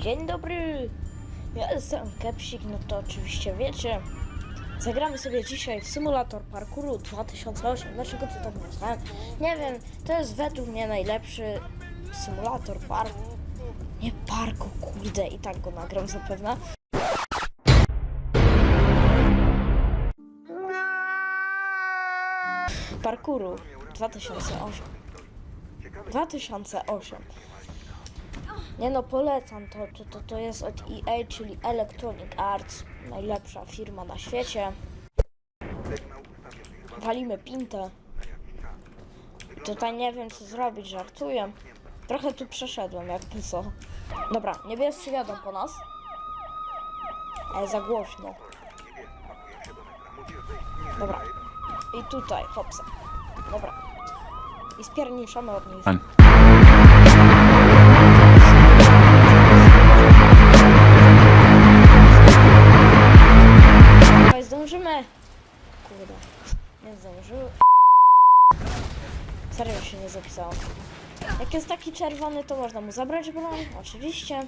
Dzień dobry! Ja jestem Kepsik, no to oczywiście wiecie. Zagramy sobie dzisiaj w symulator parkouru 2008. Dlaczego to tak nazwałem? Nie wiem, to jest według mnie najlepszy symulator parku. Nie parku, kurde, i tak go nagram zapewne. Parkouru 2008. 2008. Nie no, polecam to. To, to, to jest od EA, czyli Electronic Arts. Najlepsza firma na świecie. Walimy pintę. Tutaj nie wiem co zrobić, żartuję. Trochę tu przeszedłem, jakby co. Dobra, niebiescy jadą po nas. Ale za głośno. Dobra. I tutaj, hopsa. Dobra. I spierniczamy od nich. Zapisałam. Jak jest taki czerwony, to można mu zabrać broń, oczywiście.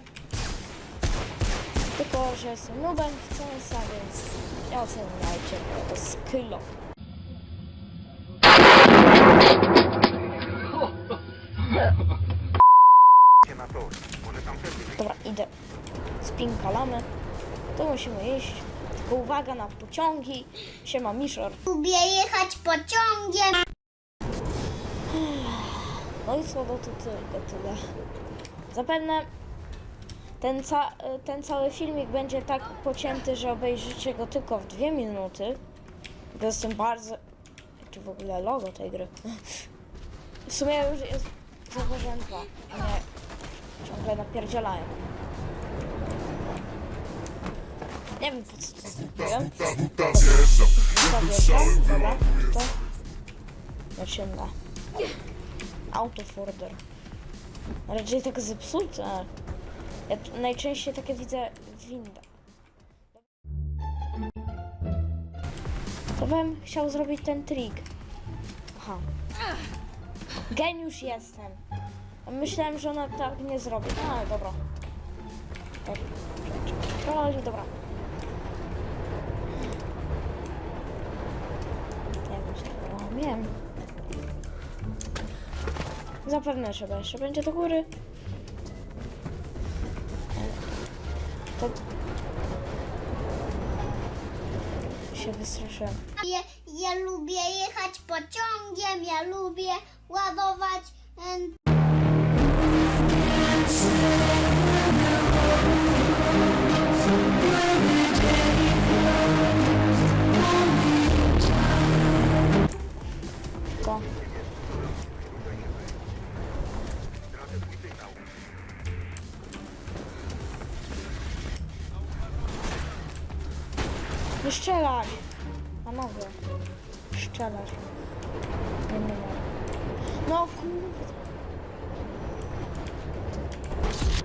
Tylko, że jestem nubem w CS-a, więc nie oceniajcie tego skillo. Dobra, idę. Spinkalamy. To musimy iść. Tylko uwaga na pociągi. Siema Miszor. Lubię jechać pociągiem. No i co, no to tylko tyle. Zapewne ten, ca ten cały filmik będzie tak pocięty, że obejrzycie go tylko w dwie minuty. Jestem bardzo... Tu w ogóle logo tej gry. W sumie już jest... Zauważyłem dwa, nie ciągle napierdzielają. Nie wiem po co to zrobiłem. Zawierzam, dobra, to... Zaczyna. Autoforder. Raczej tak zepsute. Ja najczęściej takie widzę w windach. To bym chciał zrobić ten trik. Aha. Geniusz jestem. Myślałem, że ona tak nie zrobi. A, dobra. Tak. Trolli, dobra. Nie wiem, co to wiem. Zapewne trzeba jeszcze będzie do góry. To... się wystraszyłem. Ja, ja lubię jechać pociągiem, ja lubię ładować. em, Nie strzelać! Panowie. Strzelać. Nie, nie, nie. No kurde.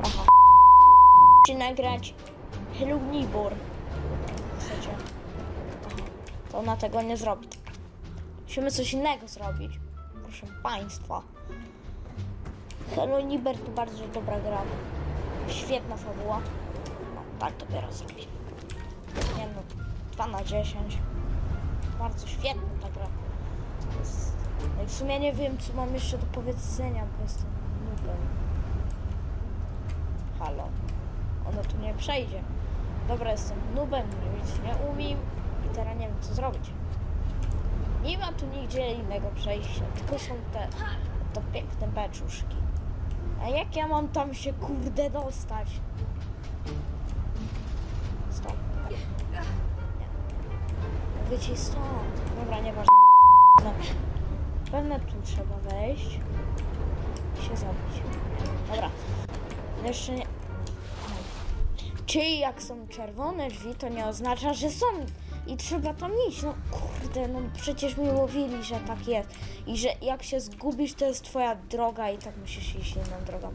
Aha. Czy nagrać Hello Neighbor. Chcecie? To ona tego nie zrobi. Musimy coś innego zrobić. Proszę Państwa. Hello Neighbor to bardzo dobra gra. Świetna fabuła. No, tak dopiero zrobi. Nie no, 2 na 10. Bardzo świetna ta gra. Jest... No w sumie nie wiem, co mam jeszcze do powiedzenia, bo jestem nubem. Halo. Ono tu nie przejdzie. Dobra, jestem nubem, nic nie umiem i teraz nie wiem, co zrobić. Nie ma tu nigdzie innego przejścia, tylko są te, to piękne beczuszki. A jak ja mam tam się kurde dostać? Wyjdź stąd. Dobra, nieważne. No. Pewnie tu trzeba wejść i się zabić. Dobra. Jeszcze nie... Czyli jak są czerwone drzwi, to nie oznacza, że są i trzeba tam iść. No kurde, no przecież mi mówili, że tak jest. I że jak się zgubisz, to jest twoja droga i tak musisz iść inną drogą.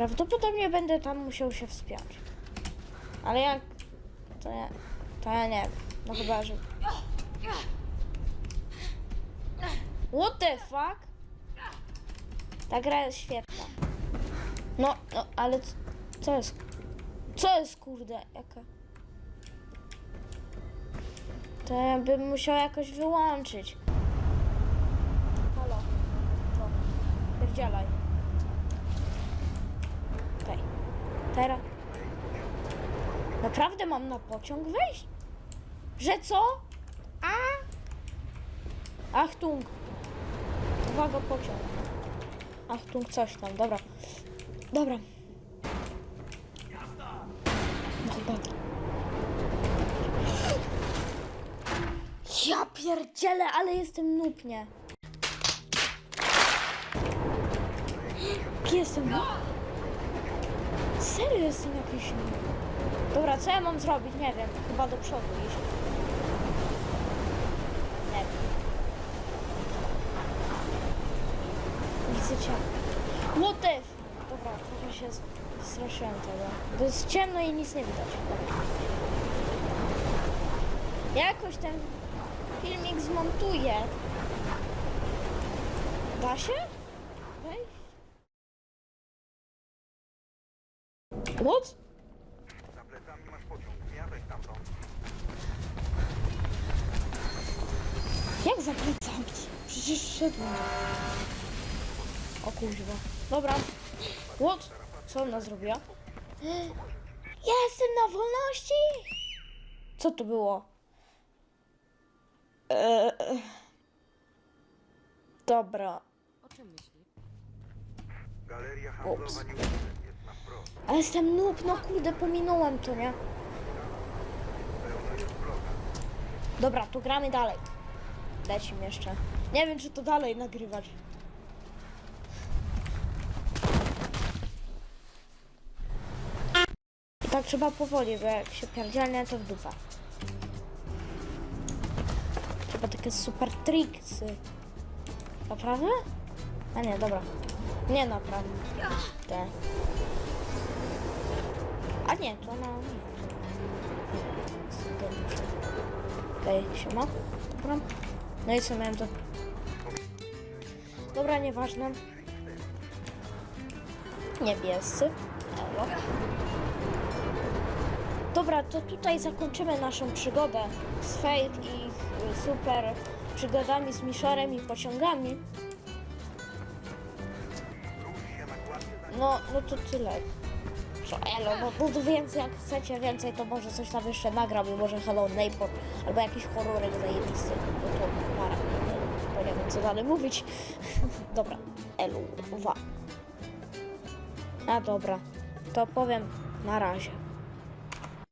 Prawdopodobnie będę tam musiał się wspiąć. Ale jak... To ja... To ja nie wiem. No chyba, że... What the fuck? Ta gra jest świetna. No, no, ale co jest? Co jest, kurde, jaka? To ja bym musiał jakoś wyłączyć. Halo. Co? Pierdzielaj. Okej. Teraz. Naprawdę mam na pociąg wejść? Że co? A? Achtung. Uwaga, pociąg. Achtung, coś tam, dobra. Dobra. No chyba. Ja pierdzielę, ale jestem nupnie. Jaki Jestem noob. Serio jestem jakiś. Dobra, co ja mam zrobić? Nie wiem. Chyba do przodu iść. Nie wiem. Widzę cię. What the f... Dobra, trochę się straszyłem tego. Bo jest ciemno i nic nie widać. Dobra. Jakoś ten filmik zmontuję. Da się? What? Za plecami masz pociąg, zjadę stamtąd. Jak za plecami? Przecież szedłem. O kuźwa. Dobra. What? Co ona zrobiła? Jestem na wolności! Co to było? Eee. Dobra. O czym myśli? Galeria handlowa nie wprost. Ale jestem noob, no kurde, pominąłem to, nie? Dobra, to gramy dalej. Lecimy jeszcze. Nie wiem, czy to dalej nagrywać. I tak trzeba powoli, bo jak się pierdzielnie, to w dupę. Trzeba takie super triksy. Naprawdę? A nie, dobra. Nie naprawdę. Te. A nie, to. Nie. Okej, siema. Dobra. No i co miałem to... Dobra, nieważne. Niebiescy. Elo. Dobra, to tutaj zakończymy naszą przygodę z Fate i y, super przygodami z Miszorem i pociągami. No, no to tyle. Elo, no, no więcej, jak chcecie więcej, to może coś tam jeszcze nagram, i może Hello Neighbor, albo jakiś horrorek zajebisty. No to para, bo nie wiem, co dalej mówić. dobra, elu, wa. A dobra, to powiem na razie.